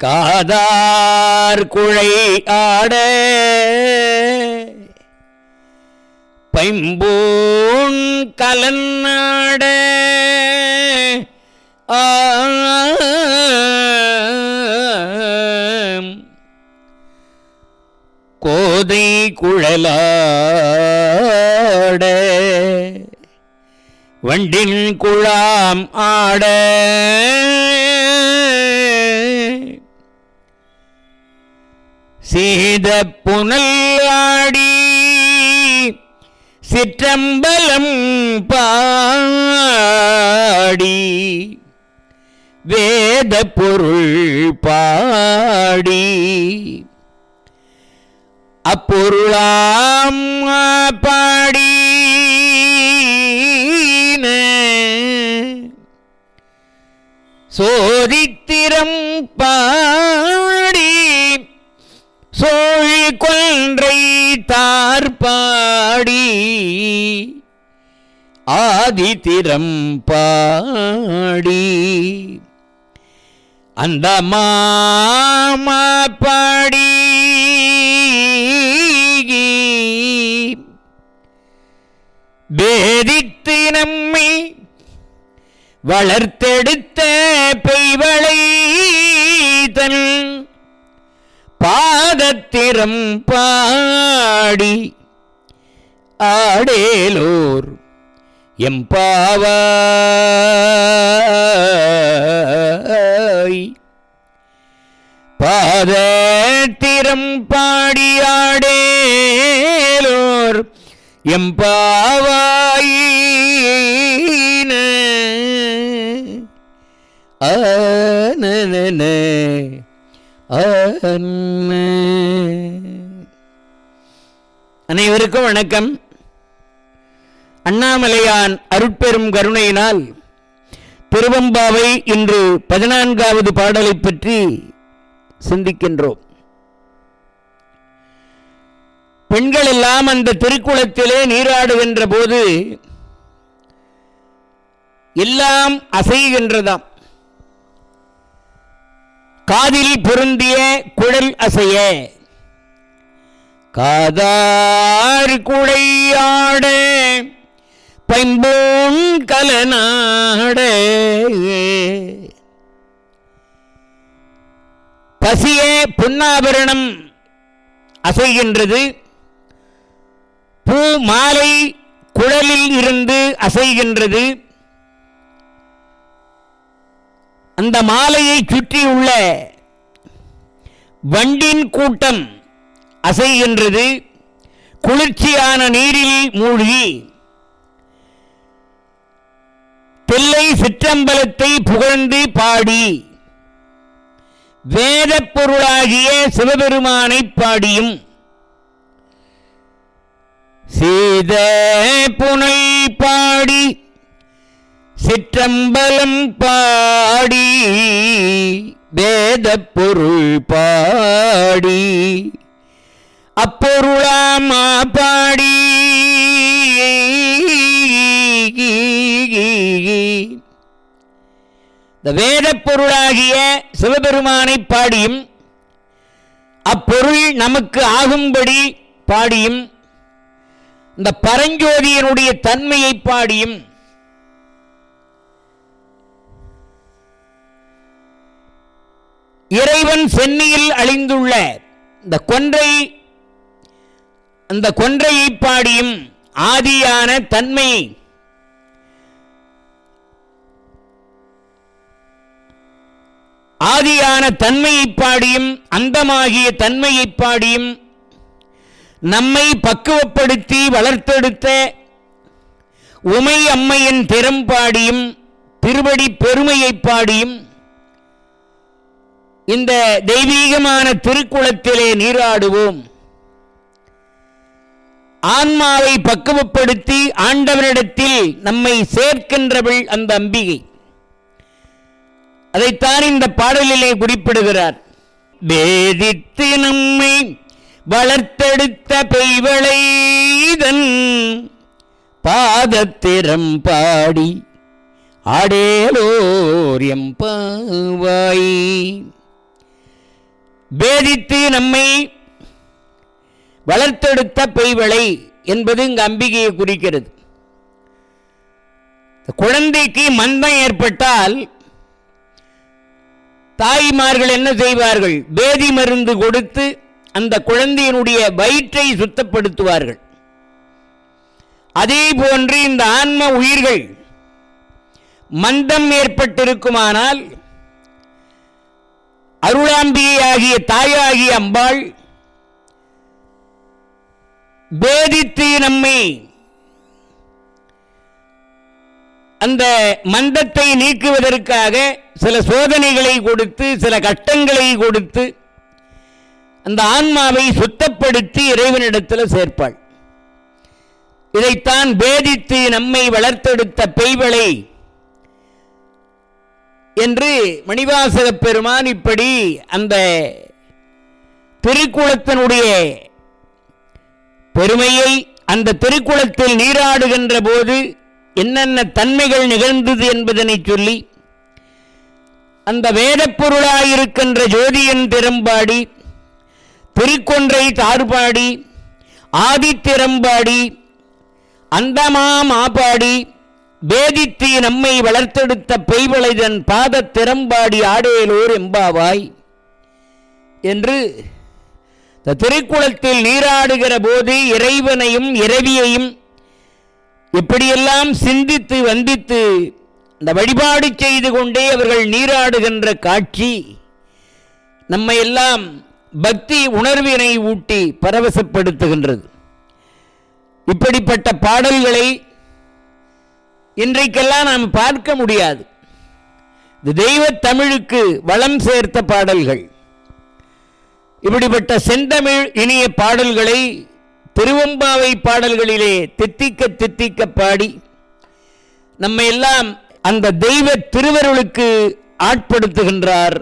காதார் குழை ஆட பைம்பூன் கலநாட கோதை குழலாட வண்டின் குழாம் ஆட சீத புனல்லாடி சிற்றம்பலம் பாடி வேத பொருள் பாடி. அப்பொருளாம் பாடி சோதித்திரம் பா தார்பாடி ஆதித்திரம் பாடி. அந்த மாமா பாடி பேதித்து நம்மை வளர்த்தெடுத்த பெய்வளை பாதத்திரம் பாடி ஆடேலோர் எம்பாவாய். பாதத்திரம் பாடி ஆடேலோர் எம்பாவாய் ஆனன அனைவருக்கும் வணக்கம். அண்ணாமலையான் அருட்பெரும் கருணையினால் திருவம்பாவை இன்று பதினான்காவது பாடலை பற்றி சிந்திக்கின்றோம். பெண்கள் எல்லாம் அந்த திருக்குளத்திலே நீராடுகின்ற போது எல்லாம் அசைகின்றதாம். காதில் பொருந்திய குழல் அசைய. காதார் குழையாட பைம்பூன் கலநாட பசிய புன்னாபரணம் அசைகின்றது. பூ மாலை குழலில் இருந்து அசைகின்றது. அந்த மாலையை சுற்றியுள்ள வண்டின் கூட்டம் அசைகின்றது. குளிர்ச்சியான நீரில் மூழ்கி பிள்ளை சிற்றம்பலத்தை புகழ்ந்து பாடி வேதப் பொருளாகிய சிவபெருமானை பாடியும். சீத சிற்றம்பலம் பாடி வேத பொருள் பாடி அப்பொருளாமா பாடி இந்த வேத பொருளாகிய சிவபெருமானை பாடியும் அப்பொருள் நமக்கு ஆகும்படி பாடியும் இந்த பரஞ்சோதியனுடைய தன்மையை பாடியும் இறைவன் சென்னியில் அழிந்துள்ள இந்த கொன்றை அந்த கொன்றையை பாடியும் ஆதியான தன்மை ஆதியான தன்மையை பாடியும் அந்தமாகிய தன்மையை பாடியும் நம்மை பக்குவப்படுத்தி வளர்த்தெடுத்த உமை அம்மையின் திறம் பாடியும் திருவடி பெருமையை பாடியும் இந்த தெய்வீகமான திருக்குளத்திலே நீராடுவோம். ஆன்மாவை பக்குவப்படுத்தி ஆண்டவரிடத்தில் நம்மை சேர்க்கின்றவள் அந்த அம்பிகை. அதைத்தான் இந்த பாடலிலே குறிப்பிடுகிறார். வேதித்து நம்மை வளர்த்தெடுத்த பெய்வளைதன் பாதத்திறம் பாடி ஆடேலோர் எம்பாவாய் பேதித்து நம்மை வளர்த்தெடுத்த பெய்வளை என்பது இங்கு அம்பிகையை குறிக்கிறது. குழந்தைக்கு மந்தம் ஏற்பட்டால் தாய்மார்கள் என்ன செய்வார்கள்? பேதி மருந்து கொடுத்து அந்த குழந்தையினுடைய வயிற்றை சுத்தப்படுத்துவார்கள். அதே போன்று இந்த ஆன்ம உயிர்கள் மந்தம் ஏற்பட்டிருக்குமானால் அருளாம்பிகையாகிய தாயாகிய அம்பாள் பேதித்து நம்மை அந்த மந்தத்தை நீக்குவதற்காக சில சோதனைகளை கொடுத்து சில கட்டங்களை கொடுத்து அந்த ஆன்மாவை சுத்தப்படுத்தி இறைவனிடத்தில் சேர்ப்பாள். இதைத்தான் பேதித்து நம்மை வளர்த்தெடுத்த பெய்வளை என்று மணிவாசக பெருமான் இப்படி அந்த திருக்குளத்தினுடைய பெருமையை அந்த திருக்குளத்தில் நீராடுகின்ற போது என்னென்ன தன்மைகள் நிகழ்ந்தது என்பதனை சொல்லி அந்த வேதப்பொருளாயிருக்கின்ற ஜோதியின் திறம்பாடி திருக்கொன்றை தார்பாடி ஆதித்திறம்பாடி அந்தமா மாபாடி வேதித்து நம்மை வளர்த்தெடுத்த பெய்வளைதன் பாத திறம்பாடி ஆடேலோர் எம்பாவாய். என்று இந்த திருக்குளத்தில் நீராடுகிற போது இறைவனையும் இறைவியையும் இப்படியெல்லாம் சிந்தித்து வந்தித்து இந்த வழிபாடு செய்து கொண்டே அவர்கள் நீராடுகின்ற காட்சி நம்மை எல்லாம் பக்தி உணர்வினை ஊட்டி பரவசப்படுத்துகின்றது. இப்படிப்பட்ட பாடல்களை இன்றைக்கெல்லாம் நாம் பார்க்க முடியாது. இது தெய்வ தமிழுக்கு வளம் சேர்த்த பாடல்கள். இப்படிப்பட்ட செந்தமிழ் இனிய பாடல்களை திருவம்பாவை பாடல்களிலே தித்திக்க தித்திக்க பாடி நம்ம எல்லாம் அந்த தெய்வ திருவருளுக்கு ஆட்படுத்துகின்றார்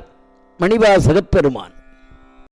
மணிவாசக பெருமான்.